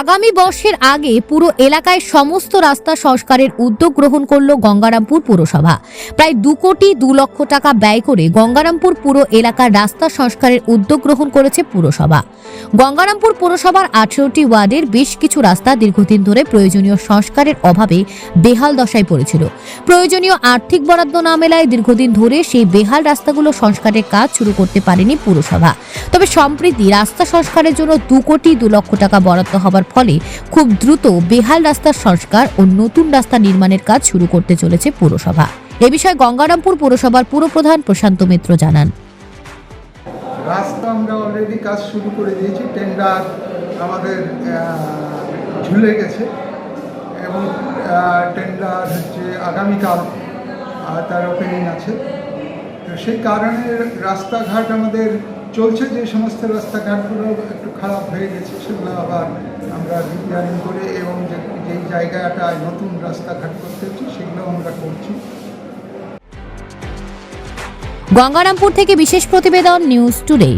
আগামী বর্ষের আগে পুরো এলাকায় সমস্ত রাস্তা সংস্কারের উদ্যোগ গ্রহণ করল গঙ্গারামপুর পুরসভা। প্রায় দু কোটি দু লক্ষ টাকা ব্যয় করে গঙ্গারামপুর পুরো এলাকার রাস্তা সংস্কারের উদ্যোগ গ্রহণ করেছে পুরসভা। গঙ্গারামপুর পুরসভার আঠেরোটি ওয়ার্ডের বেশ কিছু রাস্তা দীর্ঘদিন ধরে প্রয়োজনীয় সংস্কারের অভাবে বেহাল দশায় পড়েছিল। প্রয়োজনীয় আর্থিক বরাদ্দ না মেলায় দীর্ঘদিন ধরে সেই বেহাল রাস্তাগুলো সংস্কারের কাজ শুরু করতে পারেনি পুরসভা। তবে সম্প্রতি রাস্তা সংস্কারের জন্য দু কোটি দু লক্ষ টাকা বরাদ্দ হবার ফলে খুব দ্রুত বেহাল রাস্তার সংস্কার ও নতুন রাস্তা নির্মাণের কাজ শুরু করতে চলেছে পুরসভা। এ বিষয়ে গঙ্গারামপুর পুরসভার পুরপ্রধান প্রশান্ত মিত্র জানান। রাস্তা আমরা অলরেডি কাজ শুরু করে দিয়েছি টেন্ডার আমাদের ঝুলে গেছে এবং টেন্ডার হচ্ছে আগামীকাল তার ওপেনিং আছে। সেই কারণে রাস্তাঘাট আমাদের চলছে যে সমস্ত রাস্তাঘাটগুলো একটু খারাপ হয়ে গেছে, সেগুলো আবার আমরা রিপেয়ারিং করে এবং যে, যেই জায়গাটায় নতুন রাস্তাঘাট করতে হচ্ছে সেগুলো আমরা করছি। গঙ্গারামপুর থেকে বিশেষ প্রতিবেদন নিউজ টুডে।